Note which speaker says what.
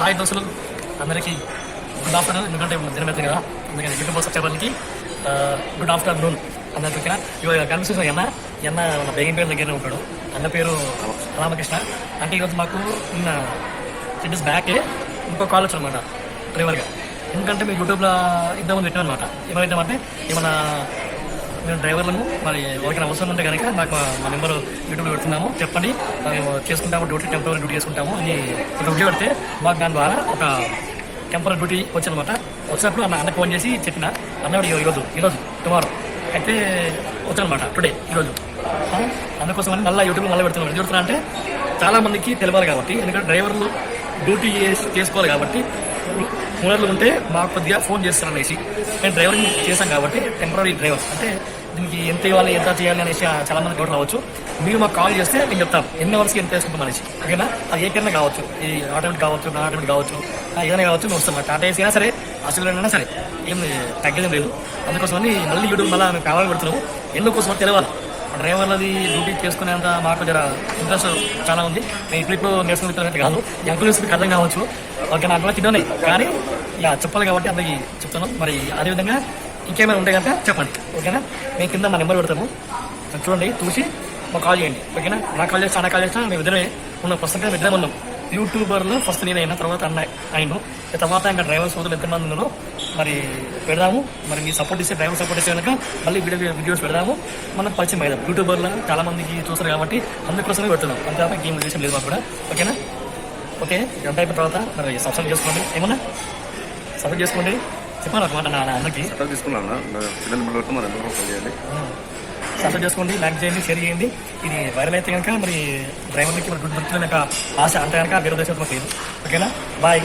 Speaker 1: Hi దోస్తులు. అందరికీ good afternoon. ఎందుకంటే దినమైతే కదా. అందుకని యూట్యూబ్ సబ్స్క్రైబర్లకి గుడ్ ఆఫ్టర్నూన్ అందరికి ఓకేనా ఇవాళ కనిపిస్తుంది అన్న ఈ అన్న మన బేగం పేరు దగ్గరనే ఉంటాడు. అన్న పేరు రామకృష్ణ. అంటే ఈరోజు మాకు నిన్న సిటీస్ బ్యాకే ఇంకో కాల్ అనమాట డ్రైవర్గా ఎందుకంటే మేము యూట్యూబ్లో ఇద్దామని పెట్టాం అనమాట ఏమైనా పెట్టామంటే ఏమన్నా మేము డ్రైవర్లను మరి ఎవరికైనా అవసరం ఉంటే కనుక నాకు మా- నెంబర్ యూట్యూబ్లో పెడుతున్నాము. చెప్పండి. మేము చేసుకుంటాము డ్యూటీ టెంపరీ డ్యూటీ చేసుకుంటాము అని ఒక డ్యూటీ పెడితే మాకు దాని ద్వారా ఒక టెంపరీ డ్యూటీ వచ్చిందనమాట వచ్చినప్పుడు అన్న అన్న ఫోన్ చేసి చెప్పిన. అన్న ఈరోజు ఈరోజు టుమారో. అయితే వచ్చానమాట టుడే ఈరోజు. ఆ, అందుకోసం అని మళ్ళీ యూట్యూబ్లో మళ్ళీ పెడుతున్నాం. ఎందుకు పెడుతున్నా అంటే చాలామందికి తెలియాలి కాబట్టి ఎందుకంటే డ్రైవర్లు డ్యూటీ చేసి- చేసుకోవాలి కాబట్టి ఓనర్లు ఉంటే మాకు కొద్దిగా ఫోన్ చేస్తారు అనేసి నేను డ్రైవరింగ్ చేశాం కాబట్టి టెంపరీ డ్రైవర్. అంటే దీనికి ఎంత ఇవ్వాలి ఎంత చేయాలి అనేసి చాలా మంది డౌట్ రావచ్చు. మీరు మాకు కాల్ చేస్తే నేను చెప్తాను. ఎన్ని అవర్స్కి ఎంత వేసుకుంటాం అనేసి. ఓకేనా? అది ఏ కన్నా కావచ్చు ఈ ఆటోమేటిక్ కావచ్చు నాన్ ఆటోమేటిక్ కావచ్చు ఏదైనా కావచ్చు మేము వస్తాం. టాటా ఏసీ అయినా సరే అసలు అయినా సరే ఏం తగ్గేదేం లేదు. అందుకోసమని మళ్ళీ యూట్యూబ్ మళ్ళీ మేము కావాలని పెడుతున్నాము ఎందుకోసం తెలియాలి డ్రైవర్లది డ్యూటీ చేసుకునేంత మాకు జర ఇంట్రెస్ట్ చాలా ఉంది. నేను ఇప్పుడు ఇప్పుడు నేర్చుకున్నట్టు కాదు. ఎంకులు మీకు అర్థం కావచ్చు. ఓకే నాకు కూడా తిన్నాయి కానీ ఇలా చెప్పాలి కాబట్టి అందరికి చెప్తాను మరి అదేవిధంగా ఇంకేమైనా ఉంటే కనుక చెప్పండి. ఓకేనా? మేము కింద మా నెంబర్ పెడతాము. చూడండి చూసి మాకు కాల్ చేయండి. ఓకేనా? నా కాల్ చేస్తా నా కాల్ చేస్తా మేము ఇద్దరే ఉన్న ప్రస్తుతం మేము ఇద్దరే ఉన్నాం. యూట్యూబర్లో ఫస్ట్ నేను తర్వాత అన్న అయిను. తర్వాత ఇంకా డ్రైవర్ సోదరులు ఎంతమంది ఉన్నారో మరి పెడదాము. మరి మీ సపోర్ట్ ఇస్తే డ్రైవర్ సపోర్ట్ ఇస్తే కనుక మళ్ళీ వీడియో వీడియోస్ పెడదాము. మనం పరిచయం అవుదాం యూట్యూబర్లో చాలా మందికి చూస్తారు కాబట్టి అందుకోసమే పెడుతున్నాం. అంతే తప్ప గేమ్ ఉద్దేశం లేదు మాకు కూడా. ఓకేనా? ఓకే గంట అయిపోయిన తర్వాత మరి సబ్స్క్రైబ్ చేసుకోండి. ఏమన్నా? సబ్స్క్రైబ్ చేసుకోండి. చెప్పాను ఒక మాట నా అందరికీ
Speaker 2: తీసుకున్నాను ఫోన్ చేయండి.
Speaker 1: సబ్స్క్రైబ్ చేసుకోండి లైక్ చేయండి షేర్ చేయండి. ఇది వైరల్ అయితే కనుక మరి డ్రైవర్లకి మరి గుడ్ దొరుకుతుంది ఆశ అంటే కనుక వేరే దేశం లేదు. ఓకేనా? బాయ్.